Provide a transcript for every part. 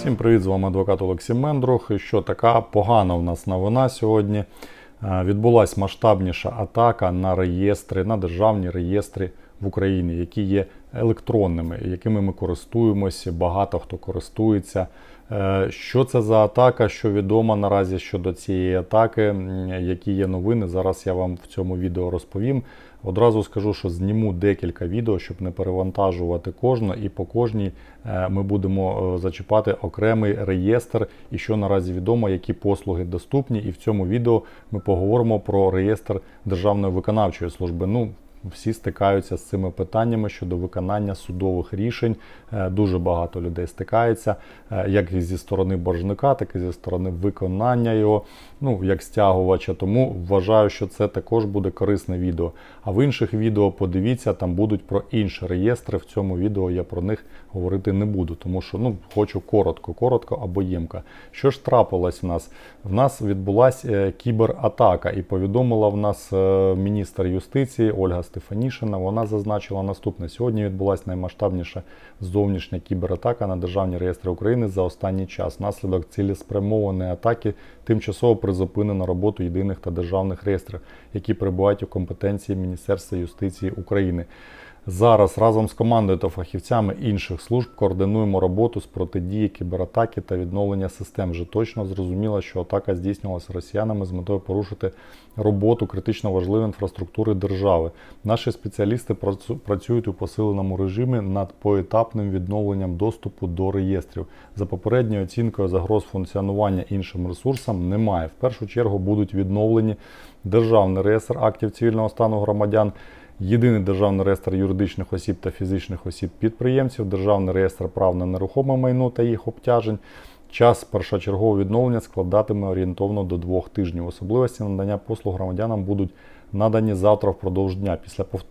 Всім привіт, з вами адвокат Олексій Мендрух. І що така погана в нас новина сьогодні. Відбулася масштабніша атака на реєстри, на державні реєстри в Україні, які є електронними, якими ми користуємося, багато хто користується. Е, Що це за атака? Що відомо наразі щодо цієї атаки? Які є новини? Зараз я вам в цьому відео розповім. Одразу скажу, що зніму декілька відео, щоб не перевантажувати кожне, і по кожній е, ми будемо е, зачіпати окремий реєстр і що наразі відомо, які послуги доступні. І в цьому відео ми поговоримо про реєстр Державної виконавчої служби. Ну, всі стикаються з цими питаннями щодо виконання судових рішень. Е, Дуже багато людей стикається, е, як і зі сторони боржника, так і зі сторони виконання його, ну як стягувача. Тому вважаю, що це також буде корисне відео. А в інших відео подивіться, там будуть про інші реєстри. В цьому відео я про них говорити не буду, тому що ну хочу коротко, коротко або ємко. Що ж трапилось в нас? В нас відбулася е, кібератака, і повідомила в нас міністр юстиції Ольга Стефанішина. Вона зазначила наступне: сьогодні відбулася наймасштабніша зовнішня кібератака на державні реєстри України за останній час. Наслідок цілеспрямованої атаки тимчасово призупинено роботу єдиних та державних реєстрів, які перебувають у компетенції Міністерства юстиції України. Зараз разом з командою та фахівцями інших служб координуємо роботу з протидії кібератаки та відновлення систем. Вже точно зрозуміло, що атака здійснювалася росіянами з метою порушити роботу критично важливої інфраструктури держави. Наші спеціалісти працю- працюють у посиленому режимі над поетапним відновленням доступу до реєстрів. За попередньою оцінкою загроз функціонування іншим ресурсам немає. В першу чергу будуть відновлені державний реєстр актів цивільного стану громадян. Єдиний державний реєстр юридичних осіб та фізичних осіб підприємців, державний реєстр прав на нерухоме майно та їх обтяжень. Час першочергового відновлення складатиме орієнтовно до двох тижнів. Особливості надання послуг громадянам будуть надані завтра впродовж дня. Після пов-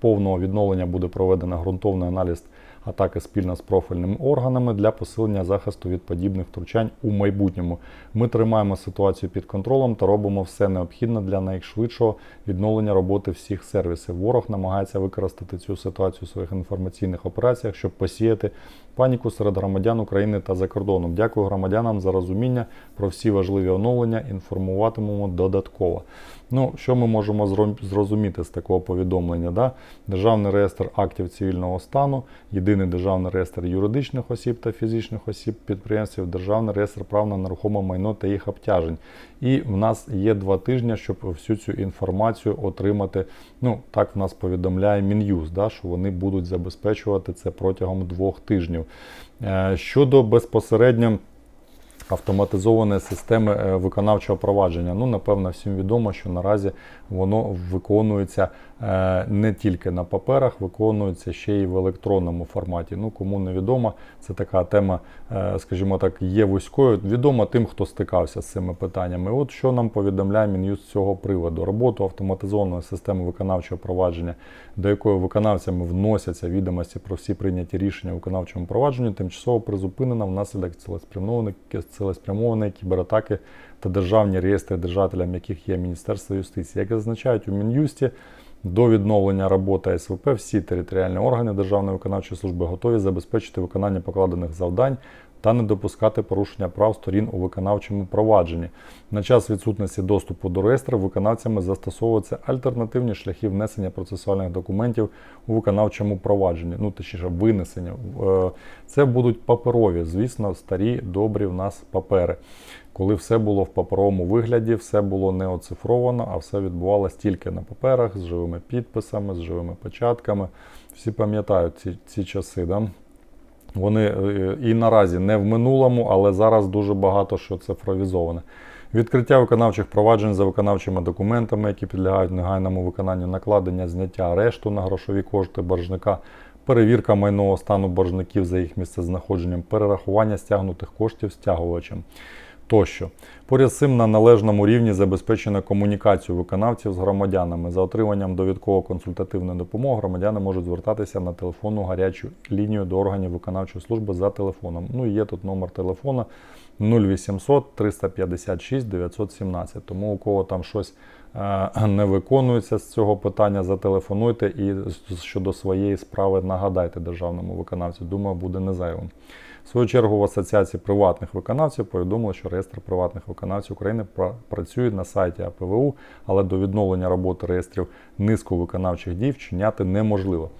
повного відновлення буде проведено ґрунтовний аналіз атаки спільно з профільними органами для посилення захисту від подібних втручань у майбутньому. Ми тримаємо ситуацію під контролем та робимо все необхідне для найшвидшого відновлення роботи всіх сервісів. Ворог намагається використати цю ситуацію у своїх інформаційних операціях, щоб посіяти паніку серед громадян України та за кордоном. Дякую громадянам за розуміння про всі важливі оновлення. Інформуватимемо додатково. Ну, що ми можемо зрозуміти з такого повідомлення? Да? Державний реєстр актів цивільного стану, єдиний державний реєстр юридичних осіб та фізичних осіб підприємців, державний реєстр прав на нерухоме майно та їх обтяжень. І в нас є два тижні, щоб всю цю інформацію отримати. Ну, так в нас повідомляє Мін'юз, да, що вони будуть забезпечувати це протягом двох тижнів. Е, Щодо безпосередньо автоматизованої системи е, виконавчого провадження. Ну, напевно, всім відомо, що наразі воно виконується е, не тільки на паперах, виконується ще й в електронному форматі. Ну, кому не відомо, це така тема, е, скажімо так, є вузькою. Відома тим, хто стикався з цими питаннями. От що нам повідомляє Мін'юз з цього приводу: роботу автоматизованої системи виконавчого провадження, до якої виконавцями вносяться відомості про всі прийняті рішення у виконавчому провадженні, тимчасово призупинена внаслідок цілеспрямованої цілеспрямованої кібератаки та державні реєстри, держателям яких є Міністерство юстиції. Як зазначають у Мін'юсті, до відновлення роботи СВП всі територіальні органи Державної виконавчої служби готові забезпечити виконання покладених завдань та не допускати порушення прав сторін у виконавчому провадженні. На час відсутності доступу до реєстру виконавцями застосовуються альтернативні шляхи внесення процесуальних документів у виконавчому провадженні, ну точніше винесення. Е, Це будуть паперові, звісно, старі, добрі в нас папери. Коли все було в паперовому вигляді, все було не оцифровано, а все відбувалося тільки на паперах з живими підписами, з живими печатками. Всі пам'ятають ці, ці часи. Да? Вони е, і наразі не в минулому, але зараз дуже багато що цифровізоване. Відкриття виконавчих проваджень за виконавчими документами, які підлягають негайному виконанню накладення, зняття арешту на грошові кошти боржника, перевірка майнового стану боржників за їх місцезнаходженням, перерахування стягнутих коштів стягувачем тощо. Поряд з цим на належному рівні забезпечено комунікацію виконавців з громадянами. За отриманням довідково-консультативної допомоги громадяни можуть звертатися на телефонну гарячу лінію до органів виконавчої служби за телефоном. Ну і є тут номер телефона 0800 356 917. Тому у кого там щось не виконуються з цього питання, зателефонуйте і щодо своєї справи нагадайте державному виконавцю. Думаю, буде не зайвим. В свою чергу в Асоціації приватних виконавців повідомили, що реєстр приватних виконавців України працює на сайті АПВУ, але до відновлення роботи реєстрів низку виконавчих дій вчиняти неможливо.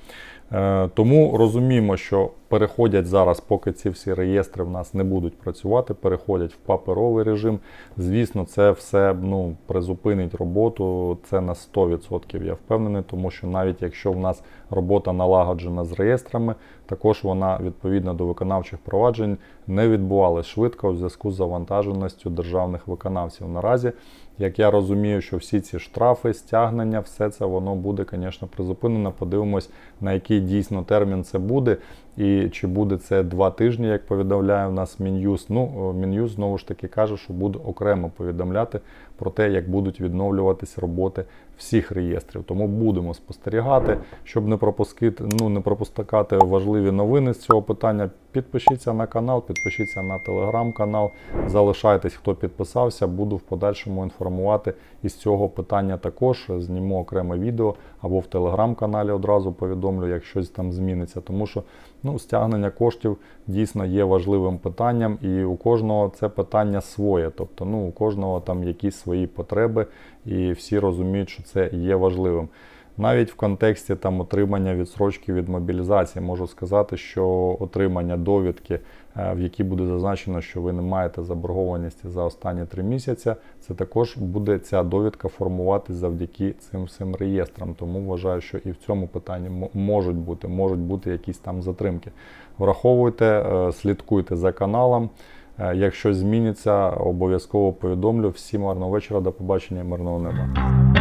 Е, Тому розуміємо, що переходять зараз, поки ці всі реєстри в нас не будуть працювати, переходять в паперовий режим. Звісно, це все ну, призупинить роботу. Це на 100% я впевнений, тому що навіть якщо в нас робота налагоджена з реєстрами, також вона відповідно до виконавчих проваджень не відбувалась швидко у зв'язку з завантаженістю державних виконавців. Наразі, як я розумію, що всі ці штрафи, стягнення, все це воно буде, звісно, призупинено. Подивимось, на який дійсно термін це буде, і чи буде це два тижні, як повідомляє в нас Мін'юз. Ну, Мін'юз знову ж таки каже, що буде окремо повідомляти про те, як будуть відновлюватись роботи всіх реєстрів. Тому будемо спостерігати, щоб не пропускати, ну не пропускати важливі новини з цього питання. Підпишіться на канал, підпишіться на телеграм-канал, залишайтесь, хто підписався. Буду в подальшому інформувати із цього питання також. Зніму окреме відео або в телеграм-каналі одразу повідомлю, як щось там зміниться. Тому що ну, стягнення коштів дійсно є важливим питанням, і у кожного це питання своє. Тобто, ну, у кожного там якісь свої потреби, і всі розуміють, що це є важливим. Навіть в контексті там отримання відсрочки від мобілізації можу сказати, що отримання довідки, е, в якій буде зазначено, що ви не маєте заборгованості за останні три місяці, це також буде ця довідка формуватись завдяки цим всім реєстрам. Тому вважаю, що і в цьому питанні можуть бути, можуть бути якісь там затримки. Враховуйте, е, слідкуйте за каналом. Е, Якщо зміниться, обов'язково повідомлю. Всім гарного вечора, до побачення, мирного неба.